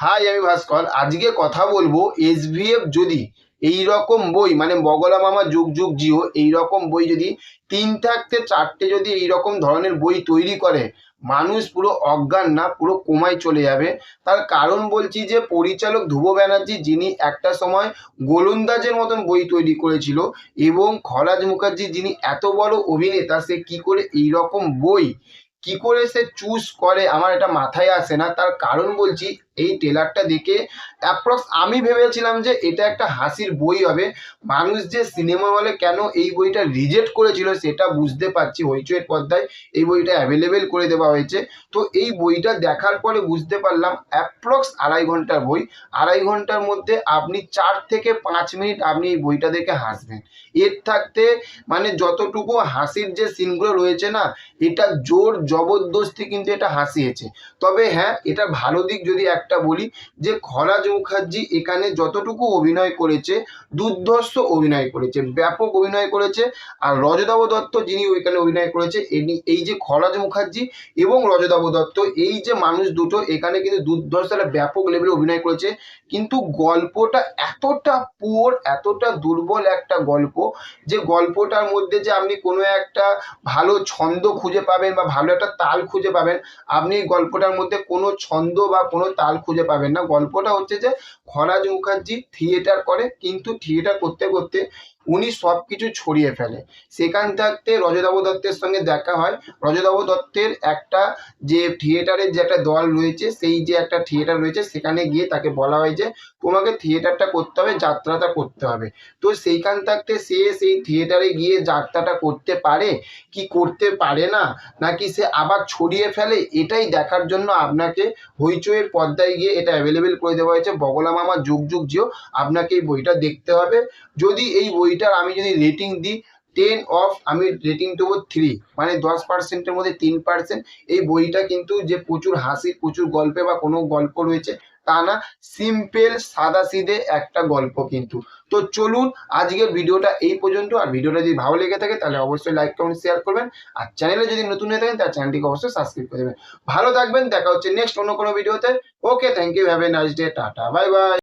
High আমি ভাস্কর। আজকে কথা বলব এসভিএফ যদি এই রকম বই মানে বগলা মামা যুগ যুগ জিও এই রকম বই যদি তিন থাকতে চারটে যদি এই রকম ধরনের বই তৈরি করে, মানুষ পুরো অজ্ঞান না, পুরো কোমায় চলে যাবে। তার কারণ বলছি যে, পরিচালক ধ্রুব ব্যানার্জি যিনি একটা সময় গোলন্দাজের মতন বই তৈরি করেছিল এবং খরাজ মুখার্জি যিনি এত বড় অভিনেতা, সে কি করে এই রকম বই কি করে সে চুজ করে? আমার এটা মাথায় আসে না। তার কারণ বলছি, এই ট্রেলারটা দেখে অ্যাপ্রক্স আমি ভেবেছিলাম যে এটা একটা হাসির বই হবে। মানুষ যে সিনেমা হলে কেন এই বইটা রিজেক্ট করেছিল সেটা বুঝতে পারছি। হইচইয়ের পর্দায় এই বইটা অ্যাভেলেবেল করে দেওয়া হয়েছে। তো এই বইটা দেখার পরে বুঝতে পারলাম অ্যাপ্রক্স আড়াই ঘণ্টার বই। আড়াই ঘণ্টার মধ্যে আপনি চার থেকে পাঁচ মিনিট আপনি এই বইটা দেখে হাসবেন। এর থাকতে মানে যতটুকু হাসির যে সিনগুলো রয়েছে না, এটা জোর জবরদস্তি কিন্তু এটা হাসিয়েছে। তবে হ্যাঁ এটা ভালো দিক যদি একটা বলি যে খরাজ মুখার্জি এখানে যতটুকু অভিনয় করেছে, দুর্ধর্ষ অভিনয় করেছে, ব্যাপক অভিনয় করেছে, আর রজতাভ দত্ত যিনি ওইখানে অভিনয় করেছে এই যে খরাজ মুখার্জি এবং রজতাভ দত্ত, এই যে মানুষ দুটো এখানে কিন্তু দুর্ধর্ষ একটা ব্যাপক লেভেলে অভিনয় করেছে, কিন্তু গল্পটা এতটা পুয়োর এতটা দুর্বল একটা গল্প যে গল্পটার মধ্যে যে আপনি কোনো একটা ভালো ছন্দ খুঁজে পাবেন বা ভালো একটা তাল খুঁজে পাবেন। আপনি গল্পটার মধ্যে কোনো ছন্দ বা কোনো তাল খুঁজে পাবেন না। গল্পটা হচ্ছে যে খরাজ মুখার্জি থিয়েটার করে, কিন্তু থিয়েটার করতে করতে উনি সব কিছু ছড়িয়ে ফেলে। সেখান থাকতে রজতাভ দত্তের সঙ্গে দেখা হয়। রজতাভ দত্তের একটা যে থিয়েটারের যে একটা দল রয়েছে, সেই যে একটা থিয়েটার রয়েছে, সেখানে গিয়ে তাকে বলা হয় যে, তোমাকে থিয়েটারটা করতে হবে, যাত্রাটা করতে হবে। তো সেইখান থাকতে সে সেই থিয়েটারে গিয়ে যাত্রাটা করতে পারে? কি করতে পারে না? নাকি সে আবার ছড়িয়ে ফেলে? এটাই দেখার জন্য আপনাকে হইচইয়ের পর্দায় গিয়ে এটা অ্যাভেলেবেল করে দেওয়া হয়েছে। বগলা মামা যুগ যুগ জিও, আপনাকে এই বইটা দেখতে হবে। যদি এই বইটার আমি যদি রেটিং দিই টেন অফ আমি রেটিং দেবো থ্রি মানে দশ পার্সেন্টের মধ্যে তিন পার্সেন্ট এই বইটা কিন্তু যে প্রচুর হাসি, প্রচুর গল্পে বা কোনো গল্প রয়েছে, তা না সিম্পল সাদাসিধে একটা গল্প কিন্তু। তো চলুন, আজকের ভিডিওটা এই পর্যন্ত। আর ভিডিওটা যদি ভালো লেগে থাকে, তাহলে অবশ্যই লাইক কমেন্ট শেয়ার করবেন। আর চ্যানেলে যদি নতুন হয়ে থাকেন তার চ্যানেলটিকে অবশ্যই সাবস্ক্রাইব করে দেবেন। ভালো থাকবেন, দেখা হচ্ছে নেক্সট অন্য কোনো ভিডিওতে okay thank you have a nice day tata bye bye